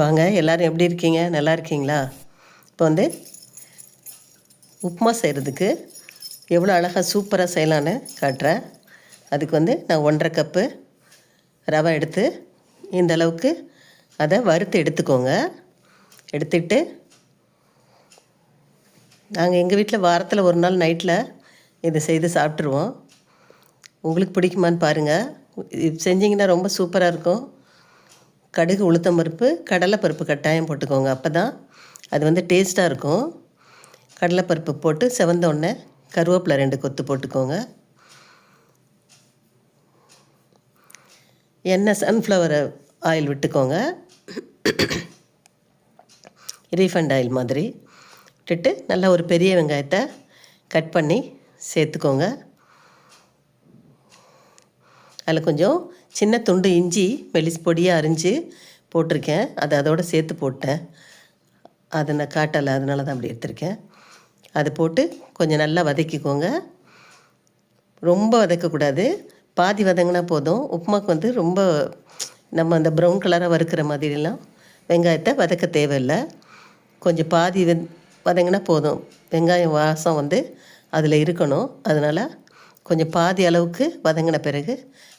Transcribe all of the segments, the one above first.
வாங்க எல்லாரும் எப்படி இருக்கீங்க? நல்லா இருக்கீங்களா? இப்போ வந்து உப்புமா செய்கிறதுக்கு எவ்வளோ அழகாக சூப்பராக செய்யலான்னு காட்டுறேன். அதுக்கு வந்து நான் ஒன்றரை கப்பு ரவை எடுத்து இந்த அளவுக்கு அதை வறுத்து எடுத்துக்கோங்க. எடுத்துட்டு நாங்கள் எங்கள் வீட்டில் வாரத்தில் ஒரு நாள் நைட்டில் இதை செய்து சாப்பிட்ருவோம் உங்களுக்கு பிடிக்குமான்னு பாருங்கள் இது செஞ்சிங்கன்னா ரொம்ப சூப்பராக இருக்கும். கடுகு உளுத்தம் பருப்பு கடலைப்பருப்பு கட்டாயம் போட்டுக்கோங்க. அப்போ தான் அது வந்து டேஸ்ட்டாக இருக்கும். கடலைப்பருப்பு போட்டு செவந்த உடனே கருவேப்பிலை ரெண்டு கொத்து போட்டுக்கோங்க. எண்ணெய் சன்ஃப்ளவர் ஆயில் விட்டுக்கோங்க. ரீஃபண்ட் ஆயில் மாதிரி விட்டுட்டு நல்லா ஒரு பெரிய வெங்காயத்தை கட் பண்ணி சேர்த்துக்கோங்க. அதில் கொஞ்சம் சின்ன துண்டு இஞ்சி மெலிஸ் பொடியாக அரிஞ்சு போட்டிருக்கேன். அதை அதோடு சேர்த்து போட்டேன். அதை நான் காட்டலை அதனால தான் அப்படி எடுத்திருக்கேன். அது போட்டு கொஞ்சம் நல்லா வதக்கிக்கோங்க. ரொம்ப வதக்கக்கூடாது. பாதி வதங்கினா போதும். உப்புமாக்கு வந்து ரொம்ப நம்ம அந்த ப்ரௌன் கலராக வறுக்கிற மாதிரிலாம் வெங்காயத்தை வதக்க தேவையில்லை. கொஞ்சம் பாதி வெந் வதங்கினா போதும். வெங்காயம் வாசம் வந்து அதில் இருக்கணும். அதனால் கொஞ்சம் பாதி அளவுக்கு வதங்கின பிறகு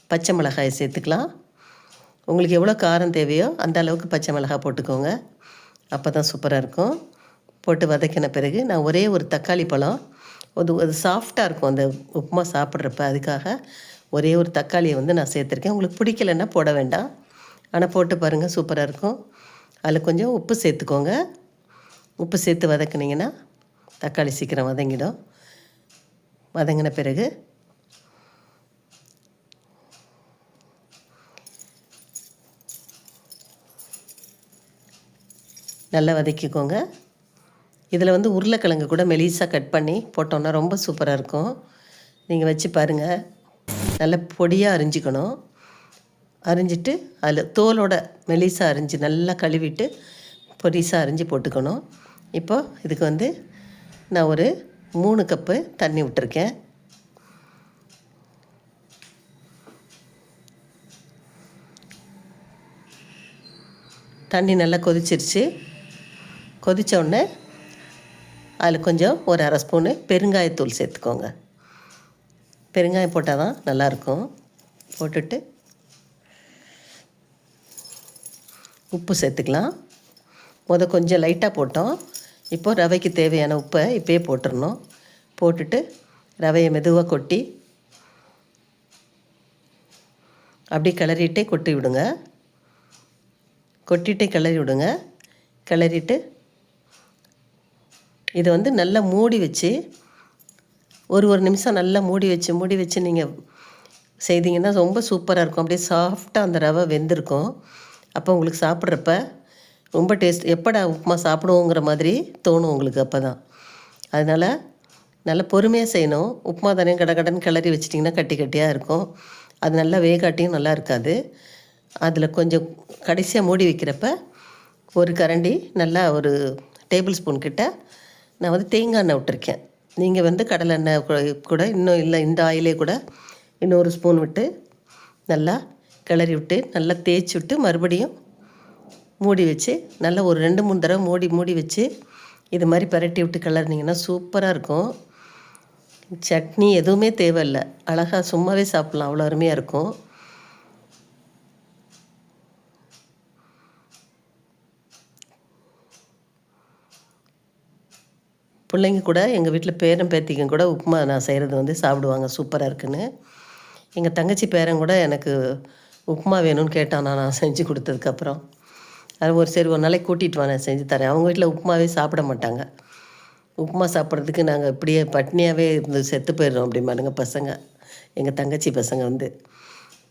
பச்சை மிளகாயை சேர்த்துக்கலாம். உங்களுக்கு எவ்வளோ காரம் தேவையோ அந்த அளவுக்கு பச்சை மிளகாய் போட்டுக்கோங்க. அப்போ தான் சூப்பராக இருக்கும். போட்டு வதக்கின பிறகு நான் ஒரே ஒரு தக்காளி பழம். அது அது சாஃப்டாக இருக்கும் அந்த உப்புமா சாப்பிட்றப்ப. அதுக்காக ஒரே ஒரு தக்காளியை வந்து நான் சேர்த்துருக்கேன். உங்களுக்கு பிடிக்கலன்னா போட வேண்டாம். ஆனால் போட்டு பாருங்கள் சூப்பராக இருக்கும். அதில் கொஞ்சம் உப்பு சேர்த்துக்கோங்க. உப்பு சேர்த்து வதக்குனிங்கன்னா தக்காளி சீக்கிரம் வதங்கிடும். வதங்கின பிறகு நல்லா வதக்கிக்கோங்க. இதில் வந்து உருளைக்கிழங்கு கூட மெலிசாக கட் பண்ணி போட்டோன்னா ரொம்ப சூப்பராக இருக்கும். நீங்கள் வச்சு பாருங்கள் நல்ல பொடியாக அரிஞ்சிக்கணும். அரிஞ்சிட்டு அதில் தோலோட மெலிசாக அரிஞ்சு நல்லா கழுவிட்டு பொடிசாக அரிஞ்சு போட்டுக்கணும். இப்போது இதுக்கு வந்து நான் ஒரு மூணு கப்பு தண்ணி விட்டுருக்கேன். தண்ணி நல்லா கொதிச்சிருச்சு. கொதித்த உடனே அதில் கொஞ்சம் ஒரு அரை ஸ்பூனு பெருங்காயத்தூள் சேர்த்துக்கோங்க. பெருங்காயம் போட்டால் தான் நல்லாயிருக்கும். போட்டுட்டு உப்பு சேர்த்துக்கலாம். முத கொஞ்சம் லைட்டாக போட்டோம். இப்போது ரவைக்கு தேவையான உப்பை இப்போயே போட்டுடணும் போட்டுட்டு ரவையை மெதுவாக கொட்டி அப்படியே கிளறிட்டே கொட்டி விடுங்க. கொட்டிட்டே கிளறி விடுங்க. கிளறிட்டு இதை வந்து நல்லா மூடி வச்சு ஒரு ஒரு நிமிஷம் நல்லா மூடி வச்சு மூடி வச்சு நீங்கள் செய்தீங்கன்னா ரொம்ப சூப்பராக இருக்கும். அப்படியே சாஃப்டாக அந்த ரவை வெந்திருக்கும். அப்போ உங்களுக்கு சாப்பிட்றப்ப ரொம்ப டேஸ்ட் எப்படா உப்புமா சாப்பிடுவோங்கிற மாதிரி தோணும் உங்களுக்கு அப்போ தான் அதனால் நல்லா பொறுமையாக செய்யணும். உப்புமா தானே கடை கடன் கிளறி வச்சிட்டிங்கன்னா கட்டி கட்டியாக இருக்கும். அது நல்லா வேகாட்டியும் நல்லா இருக்காது. அதில் கொஞ்சம் கடைசியாக மூடி வைக்கிறப்ப ஒரு கரண்டி நல்லா ஒரு டேபிள் ஸ்பூன் கிட்ட நான் வந்து தேங்காய் எண்ணெய் விட்டுருக்கேன். நீங்கள் வந்து கடலை எண்ணெய் கூட- கூட இன்னும் இல்லை இந்த ஆயிலே கூட இன்னொரு ஸ்பூன் விட்டு நல்லா கிளறி விட்டு நல்லா தேய்ச்சி விட்டு மறுபடியும் மூடி வச்சு நல்லா ஒரு ரெண்டு மூணு தடவை மூடி மூடி வச்சு இது மாதிரி பரட்டி விட்டு கிளறினீங்கன்னா சூப்பராக இருக்கும். சட்னி எதுவுமே தேவையில்லை. அழகாக சும்மாவே சாப்பிட்லாம். அவ்வளோ அருமையாக இருக்கும். பிள்ளைங்க கூட எங்கள் வீட்டில் பேரன் பேத்திக்கும் கூட உப்புமா நான் செய்கிறது வந்து சாப்பிடுவாங்க சூப்பராக இருக்குன்னு. எங்கள் தங்கச்சி பேரன் கூட எனக்கு உப்புமா வேணும்னு கேட்டான் நான் நான் செஞ்சு கொடுத்ததுக்கப்புறம் அது ஒரு சரி ஒரு நாளைக்கு கூட்டிகிட்டு வா நான் செஞ்சு தரேன். அவங்க வீட்டில் உப்புமாவே சாப்பிட மாட்டாங்க. உப்புமா சாப்பிட்றதுக்கு நாங்கள் இப்படியே பட்னியாகவே இருந்து செத்து போயிடுறோம் அப்படிம்பானுங்க பசங்க. எங்கள் தங்கச்சி பசங்க வந்து.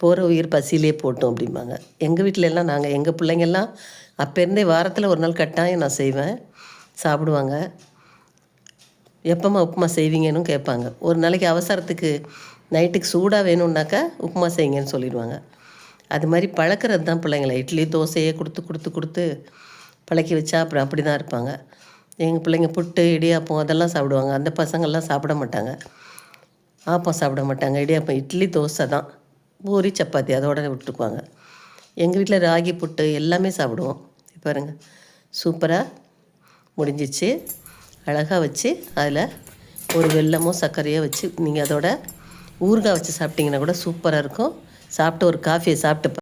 போகிற உயிர் பசியிலே போட்டோம் அப்படிம்பாங்க. எங்கள் வீட்டில எல்லாம் நாங்கள் எங்கள் பிள்ளைங்கெல்லாம் அப்போ இருந்தே வாரத்தில் ஒரு நாள் கட்டாயம் நான் செய்வேன். சாப்பிடுவாங்க. எப்போம்மா உப்புமா செய்வீங்கன்னு கேட்பாங்க. ஒரு நாளைக்கு அவசரத்துக்கு நைட்டுக்கு சூடாக வேணும்னாக்கா உப்புமா செய்யுங்கன்னு சொல்லிடுவாங்க. அது மாதிரி பழக்கிறது தான் பிள்ளைங்களை. இட்லி தோசையே கொடுத்து கொடுத்து கொடுத்து பழக்கி வச்சா அப்புறம் அப்படி தான் இருப்பாங்க. எங்கள் பிள்ளைங்க புட்டு இடியாப்பம் அதெல்லாம் சாப்பிடுவாங்க. அந்த பசங்கள்லாம் சாப்பிட மாட்டாங்க. ஆப்பம் சாப்பிட மாட்டாங்க. இடியாப்பம் இட்லி தோசை தான். பூரி சப்பாத்தி அதோட விட்டுக்குவாங்க. எங்கள் வீட்டில் ராகி புட்டு எல்லாமே சாப்பிடுவோம். பாருங்கள் சூப்பராக முடிஞ்சிச்சு. அழகாக வச்சு அதில் ஒரு வெல்லமோ சர்க்கரையோ வச்சு நீங்கள் அதோட ஊறுகாய் வச்சு சாப்பிட்டிங்கன்னா கூட சூப்பராக இருக்கும். சாப்பிட்டு ஒரு காஃபியை சாப்பிட்டு